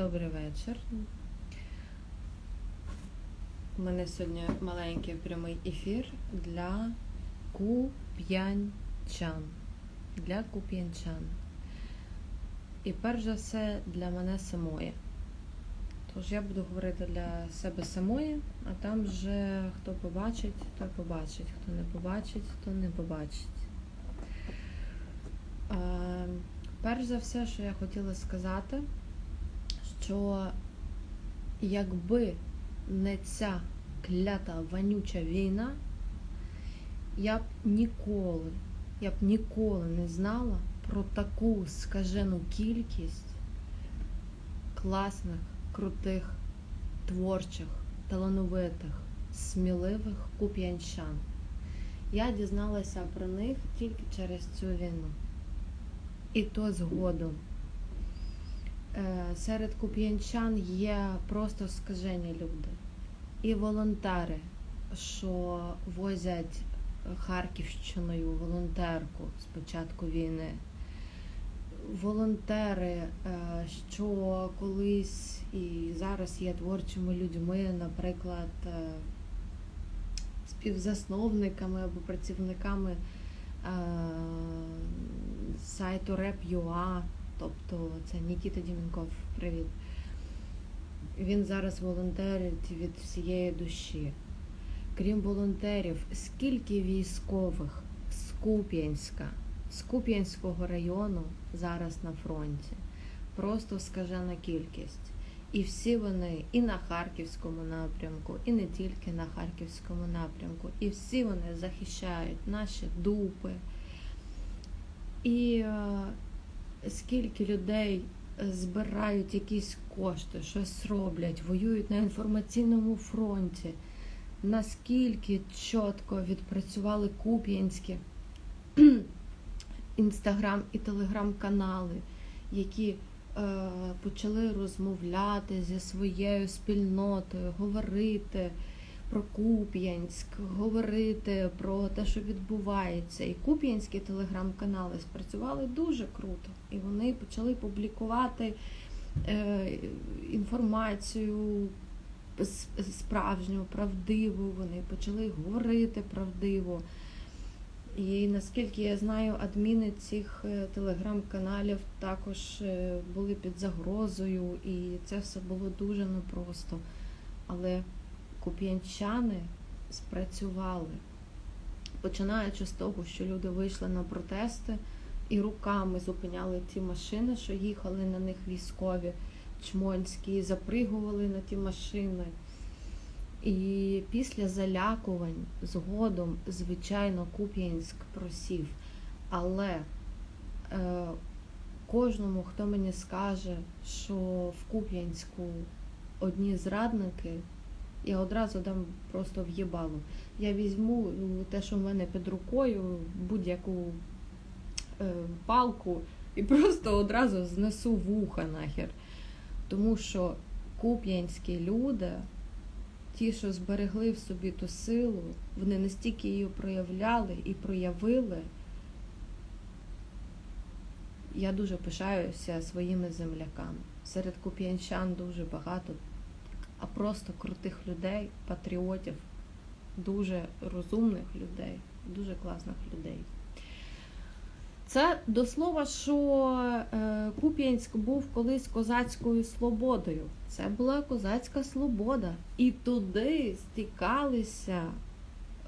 Добрий вечір. У мене сьогодні маленький прямий ефір для куп'янчан. Для куп'янчан. І перш за все для мене самої. Тож я буду говорити для себе самої, а там вже хто побачить, той побачить. Хто не побачить, то не побачить. Е, перш за все, що я хотіла сказати, що якби не ця клята вонюча війна, я б ніколи, я б ніколи не знала про таку скажену кількість класних, крутих, творчих, талановитих, сміливих куп'янчан. Я дізналася про них тільки через цю війну. І то згодом. Е, Серед куп'янчан є просто скажені люди. І волонтери, що возять Харківщиною волонтерку з початку війни. Волонтери, е, що колись і зараз є творчими людьми, наприклад, е, співзасновниками або працівниками сайту Rap.ua, тобто це Нікіта Дімінков, привіт. Він зараз волонтерить від всієї душі. Крім волонтерів, скільки військових з Куп'янська, з Куп'янського району зараз на фронті. Просто скажена кількість. І всі вони і на Харківському напрямку, і не тільки на Харківському напрямку. І всі вони захищають наші дупи. І е, скільки людей збирають якісь кошти, щось роблять, воюють на інформаційному фронті. Наскільки чітко відпрацювали куп'янські інстаграм і телеграм-канали, які е, почали розмовляти зі своєю спільнотою, говорити про Куп'янськ, говорити про те, що відбувається. І куп'янські телеграм-канали спрацювали дуже круто. І вони почали публікувати е, інформацію справжню, правдиву. Вони почали говорити правдиво. І наскільки я знаю, адміни цих е, телеграм-каналів також е, були під загрозою, і це все було дуже непросто. Але куп'янчани спрацювали, починаючи з того, що люди вийшли на протести і руками зупиняли ті машини, що їхали на них військові чмонські, запригували на ті машини. І після залякувань згодом, звичайно, Куп'янськ просів. Але е, кожному, хто мені скаже, що в Куп'янську одні зрадники, я одразу дам просто в'єбалу. Я візьму ну, те, що в мене під рукою, будь-яку е, палку, і просто одразу знесу вуха нахер. Тому що куп'янські люди, ті, що зберегли в собі ту силу, вони настільки її проявляли і проявили. Я дуже пишаюся своїми земляками. Серед куп'янчан дуже багато, а просто крутих людей, патріотів, дуже розумних людей, дуже класних людей. Це до слова, що е, Куп'янськ був колись козацькою свободою. Це була козацька свобода. І туди стікалися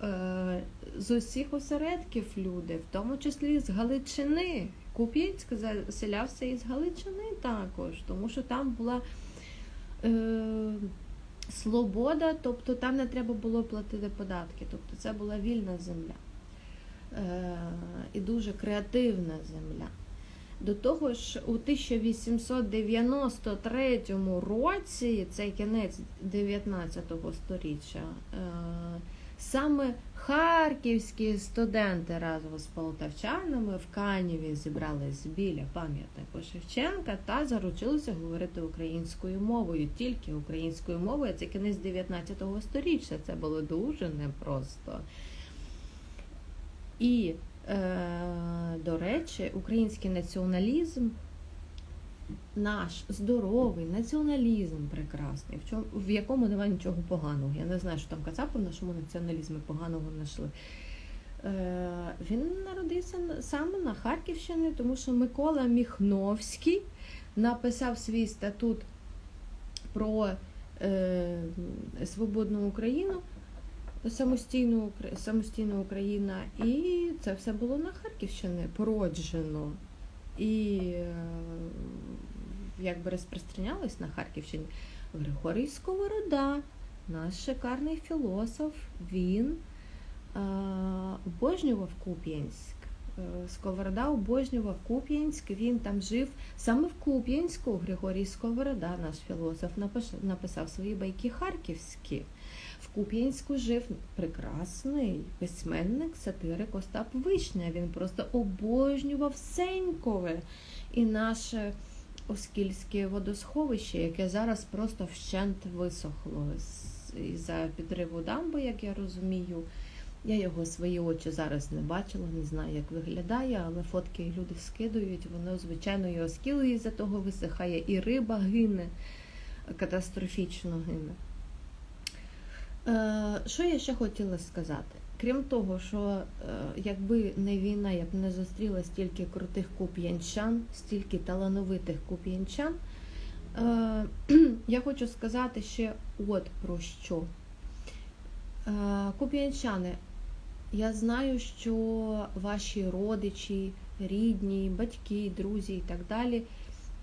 е, з усіх осередків люди, в тому числі з Галичини. Куп'янськ заселявся із Галичини також, тому що там була свобода, тобто там не треба було платити податки. Тобто це була вільна земля е, і дуже креативна земля. До того ж, у 1893 році, це кінець 19 століття, е, саме харківські студенти разом з полтавчанами в Каніві зібрались біля пам'ятнику Шевченка та заручилися говорити українською мовою, тільки українською мовою. Це кінець 19 століття. Це було дуже непросто. І, е, до речі, український націоналізм наш здоровий націоналізм прекрасний, в, чому, в якому немає нічого поганого. Я не знаю, що там Кацапи в нашому націоналізмі поганого знайшли. Е, він народився саме на Харківщині, тому що Микола Міхновський написав свій статут про е, свободну Україну, самостійну, Укра- самостійна Україна, і це все було на Харківщині породжено. І е, якби розпространялось на Харківщині. Григорій Сковорода, наш шикарний філософ, він е, обожнював Куп'янськ. Е, Сковорода обожнював Куп'янськ, він там жив саме в Куп'янську. Григорій Сковорода, наш філософ, написав свої байки харківські. В Куп'янську жив прекрасний письменник, сатирик Остап Вишня. Він просто обожнював Сенькове і наше Оскільське водосховище, яке зараз просто вщент висохло з- із-за підриву дамби, як я розумію. Я його свої очі зараз не бачила, не знаю, як виглядає, але фотки люди скидують, воно, звичайно, і оскіл із-за того висихає, і риба гине, катастрофічно гине. Е, що я ще хотіла сказати? Крім того, що е, якби не війна, я б не зустріла стільки крутих куп'янчан, стільки талановитих куп'янчан, е, я хочу сказати ще от про що. Куп'янчани, я знаю, що ваші родичі, рідні, батьки, друзі і так далі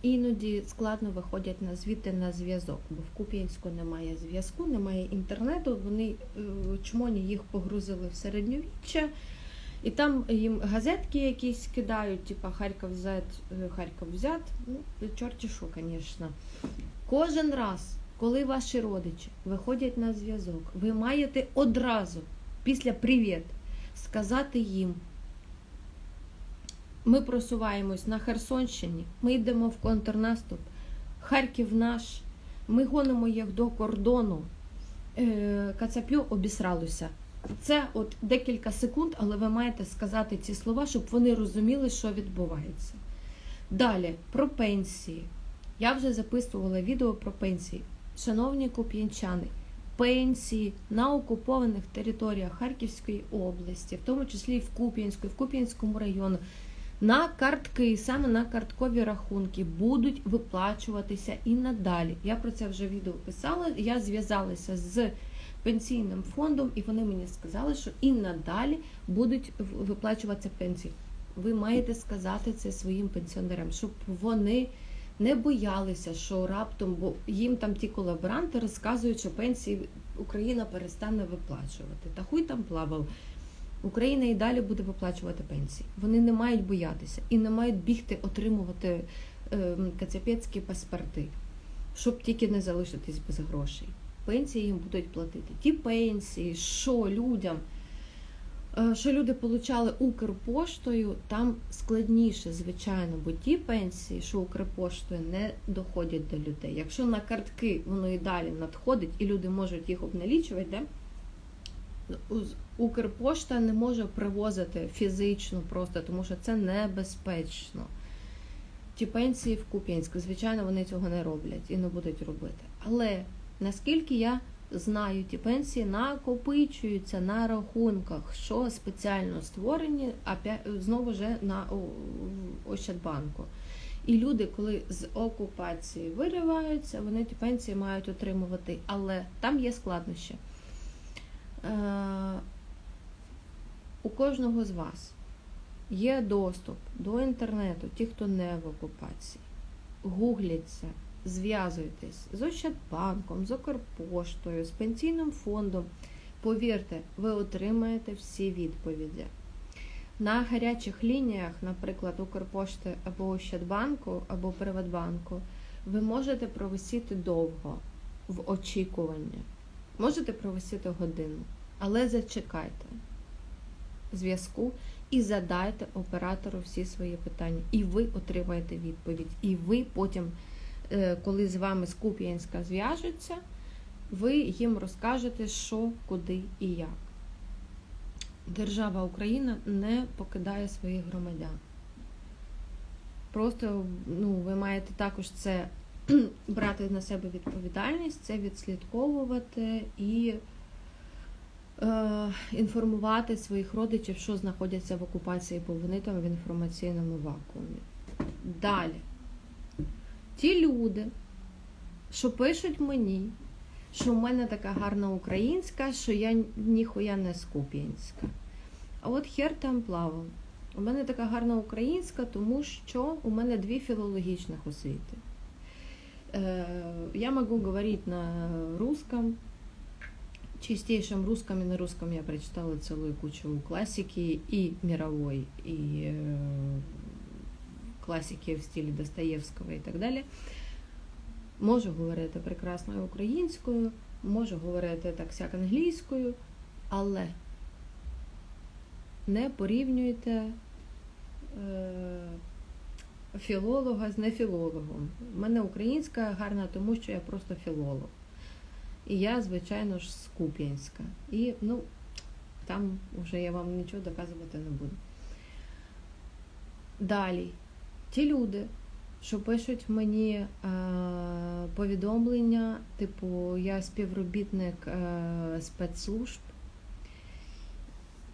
іноді складно виходять на звідти на зв'язок, бо в Куп'янську немає зв'язку, немає інтернету. Вони е, чмоні їх погрузили в середньовіччя, і там їм газетки якісь кидають, типа Харків взят, е, Харків взят. Ну, чорті що, звісно. Кожен раз, коли ваші родичі виходять на зв'язок, ви маєте одразу після привіт сказати їм. Ми просуваємось на Херсонщині, ми йдемо в контрнаступ. Харків наш, ми гонимо їх до кордону. Е, Кацап'ю обісралося. Це от декілька секунд, але ви маєте сказати ці слова, щоб вони розуміли, що відбувається. Далі про пенсії. Я вже записувала відео про пенсії. Шановні куп'янчани, пенсії на окупованих територіях Харківської області, в тому числі і в Куп'янську, в Куп'янському районі, на картки, саме на карткові рахунки, будуть виплачуватися і надалі. Я про це вже відео писала. Я зв'язалася з пенсійним фондом, і вони мені сказали, що і надалі будуть виплачуватися пенсії. Ви маєте сказати це своїм пенсіонерам, щоб вони не боялися, що раптом, бо їм там ті колаборанти розказують, що пенсії Україна перестане виплачувати. Та хуй там плавав. Україна і далі буде виплачувати пенсії. Вони не мають боятися і не мають бігти отримувати е, кацапецькі паспорти, щоб тільки не залишитись без грошей. Пенсії їм будуть платити. Ті пенсії, що людям, е, що люди получали Укрпоштою, там складніше, звичайно, бо ті пенсії, що Укрпоштою, не доходять до людей. Якщо на картки воно і далі надходить, і люди можуть їх обналічувати, де? Укрпошта не може привозити фізично просто, тому що це небезпечно. Ті пенсії в Куп'янську, звичайно, вони цього не роблять і не будуть робити. Але наскільки я знаю, ті пенсії накопичуються на рахунках, що спеціально створені, опя- знову ж на Ощадбанку. І люди, коли з окупації вириваються, вони ті пенсії мають отримувати. Але там є складнощі. У кожного з вас є доступ до інтернету, ті, хто не в окупації. Гугліться, зв'язуйтесь з Ощадбанком, з Укрпоштою, з пенсійним фондом. Повірте, ви отримаєте всі відповіді. На гарячих лініях, наприклад, Укрпошти або Ощадбанку, або Приватбанку, ви можете провисіти довго в очікуванні. Можете провисіти годину, але зачекайте зв'язку і задайте оператору всі свої питання. І ви отримаєте відповідь. І ви потім, е, коли з вами з Куп'янська зв'яжуться, ви їм розкажете, що, куди і як. Держава Україна не покидає своїх громадян. Просто ну, ви маєте також це брати на себе відповідальність, це відслідковувати і інформувати своїх родичів, що знаходяться в окупації, там в інформаційному вакуумі. Далі. Ті люди, що пишуть мені, що в мене така гарна українська, що я ніхуя не скуп'янська. А от хер там плавав. У мене така гарна українська, тому що у мене дві філологічних освіти. Э, Я могу говорить на русском, чистейшем русском и на русском я прочитала целую кучу классики и мировой, и э, класики в стилі Достоєвського і так далі. Можу говорити прекрасною українською, можу говорити так сяк англійською, але не порівнюйте е, філолога з нефілологом. У мене українська гарна, тому що я просто філолог. І я, звичайно ж, з Куп'янська. І ну, там вже я вам нічого доказувати не буду. Далі, ті люди, що пишуть мені е, повідомлення, типу, я співробітник е, спецслужб.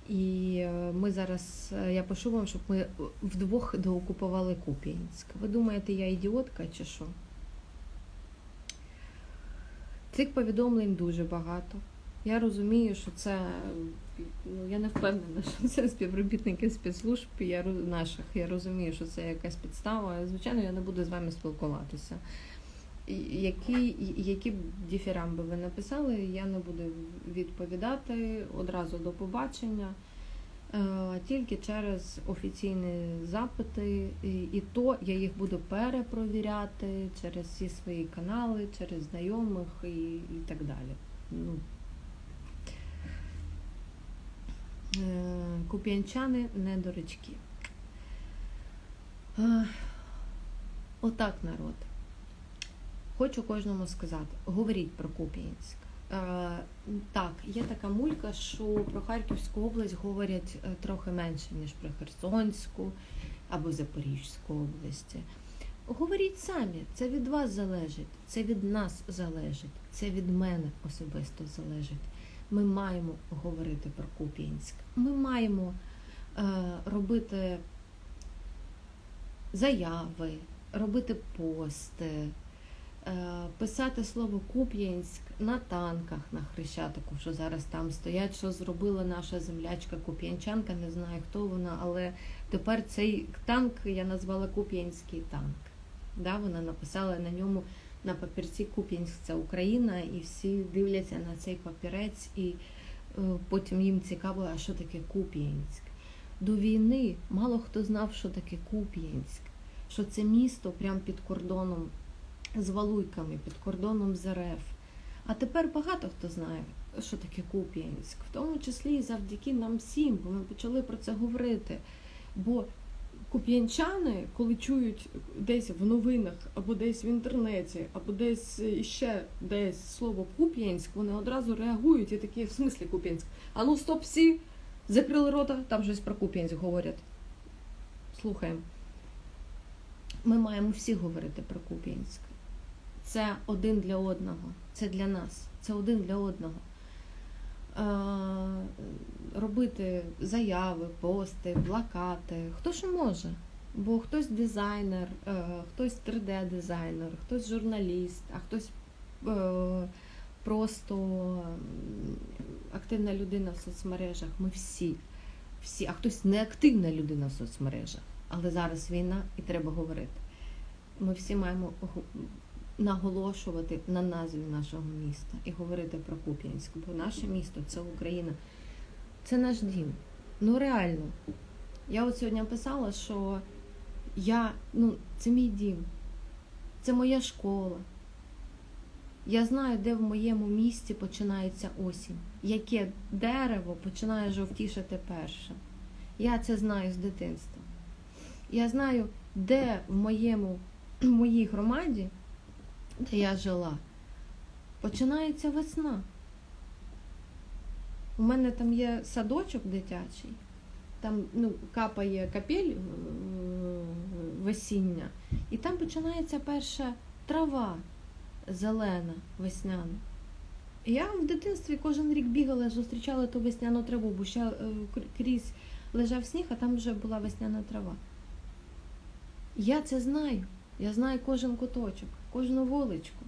І е, ми зараз, е, я пишу вам, щоб ми вдвох доокупували Куп'янськ. Ви думаєте, я ідіотка чи що? Цих повідомлень дуже багато. Я розумію, що це ну я не впевнена, що це співробітники спецслужб я, наших. Я розумію, що це якась підстава. Звичайно, я не буду з вами спілкуватися. Які, які діфірамби ви написали, я не буду відповідати одразу до побачення, тільки через офіційні запити, і, то я їх буду перепровіряти через всі свої канали, через знайомих і, і так далі. Ну, Е, Куп'янчани не дурачки. Е, Отак, народ. Хочу кожному сказати: говоріть про Куп'янськ. Е, Так, є така мулька, що про Харківську область говорять е, трохи менше, ніж про Херсонську або Запорізьку області. Говоріть самі, це від вас залежить, це від нас залежить, це від мене особисто залежить. Ми маємо говорити про Куп'янськ. Ми маємо е, робити заяви, робити пости, писати слово Куп'янськ на танках на Хрещатику, що зараз там стоять, що зробила наша землячка Куп'янчанка, не знаю хто вона, але тепер цей танк я назвала Куп'янський танк. Да, вона написала на ньому на папірці Куп'янськ це Україна, і всі дивляться на цей папірець, і е, потім їм цікаво, а що таке Куп'янськ. До війни мало хто знав, що таке Куп'янськ, що це місто прямо під кордоном з Валуйками, під кордоном з РФ. А тепер багато хто знає, що таке Куп'янськ, в тому числі і завдяки нам всім, бо ми почали про це говорити. Бо куп'янчани, коли чують десь в новинах, або десь в інтернеті, або десь іще десь слово Куп'янськ, вони одразу реагують і такі, в смислі Куп'янськ. А ну стоп, всі закрили рота, там щось про Куп'янськ говорять. Слухаємо. Ми маємо всі говорити про Куп'янськ. Це один для одного, це для нас, це один для одного. Е, робити заяви, пости, плакати, хто що може. Бо хтось дизайнер, е, хтось 3D-дизайнер, хтось журналіст, а хтось е, просто активна людина в соцмережах. Ми всі, всі, а хтось неактивна людина в соцмережах. Але зараз війна і треба говорити. Ми всі маємо наголошувати на назві нашого міста і говорити про Куп'янськ, бо наше місто це Україна, це наш дім. Ну реально. Я от сьогодні писала, що я, ну, це мій дім, це моя школа. Я знаю, де в моєму місті починається осінь, яке дерево починає жовтішати перше. Я це знаю з дитинства. Я знаю, де в моєму в моїй громаді, де я жила, починається весна. У мене там є садочок дитячий, там ну, капає капель е, весіння. І там починається перша трава зелена, весняна. Я в дитинстві кожен рік бігала, зустрічала ту весняну траву, бо ще е, крізь лежав сніг, а там вже була весняна трава. Я це знаю. Я знаю кожен куточок, кожну вуличку.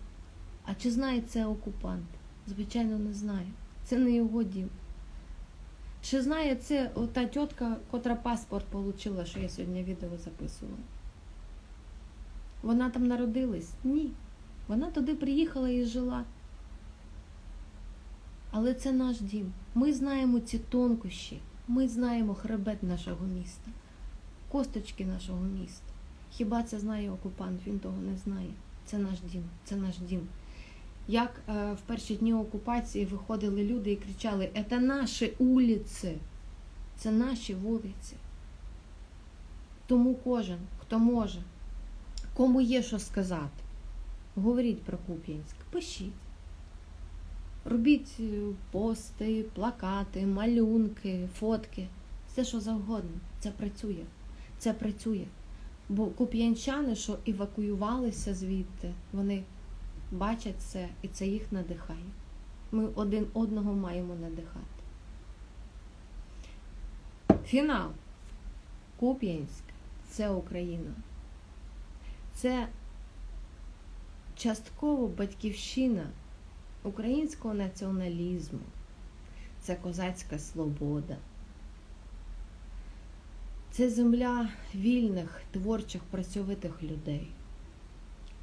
А чи знає це окупант? Звичайно, не знає. Це не його дім. Чи знає це та тітка, котра паспорт отримала, що я сьогодні відео записувала? Вона там народилась? Ні. Вона туди приїхала і жила. Але це наш дім. Ми знаємо ці тонкощі. Ми знаємо хребет нашого міста, косточки нашого міста. Хіба це знає окупант? Він того не знає. Це наш дім, це наш дім. Як е, в перші дні окупації виходили люди і кричали: це наші вулиці, це наші вулиці. Тому кожен, хто може, кому є що сказати, говоріть про Куп'янськ, пишіть. Робіть е, пости, плакати, малюнки, фотки, все що завгодно. Це працює. Це працює. Бо куп'янчани, що евакуювалися звідти, вони бачать це і це їх надихає. Ми один одного маємо надихати. Фінал. Куп'янськ це Україна. Це частково батьківщина українського націоналізму. Це козацька свобода. Це земля вільних, творчих, працьовитих людей.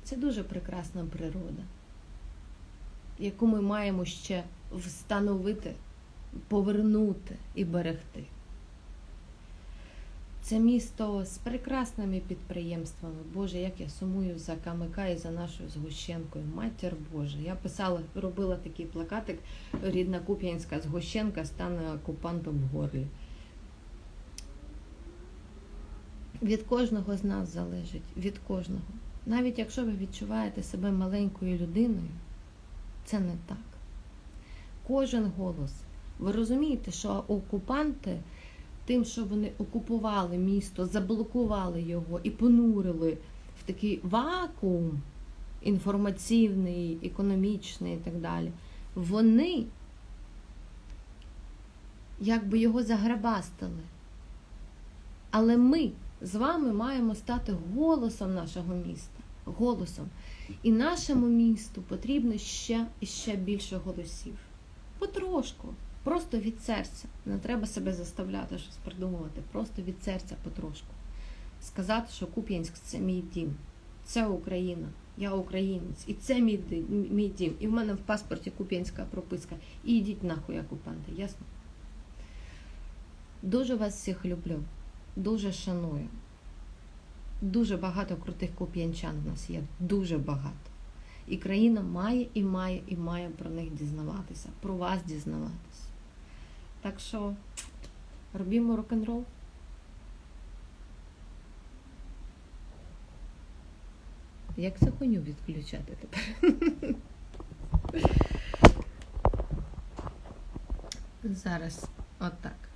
Це дуже прекрасна природа, яку ми маємо ще встановити, повернути і берегти. Це місто з прекрасними підприємствами. Боже, як я сумую за КМК і за нашою згущенкою. Матір Божа. Я писала, робила такий плакатик рідна Куп'янська згущенка стане окупантом в горлі. Від кожного з нас залежить, від кожного. Навіть якщо ви відчуваєте себе маленькою людиною, це не так. Кожен голос. Ви розумієте, що окупанти тим, що вони окупували місто, заблокували його і понурили в такий вакуум інформаційний, економічний і так далі, вони якби його заграбастили. Але ми з вами маємо стати голосом нашого міста. Голосом. І нашому місту потрібно ще і ще більше голосів. Потрошку. Просто від серця. Не треба себе заставляти щось придумувати. Просто від серця потрошку. Сказати, що Куп'янськ це мій дім. Це Україна. Я українець. І це мій, мій дім. І в мене в паспорті куп'янська прописка. І йдіть нахуй, окупанти, ясно? Дуже вас всіх люблю. Дуже шаную. Дуже багато крутих куп'янчан в нас є. Дуже багато. І країна має і має і має про них дізнаватися, про вас дізнаватися. Так що робімо рок-н-рол. Як цю хуйню відключати тепер? Зараз отак.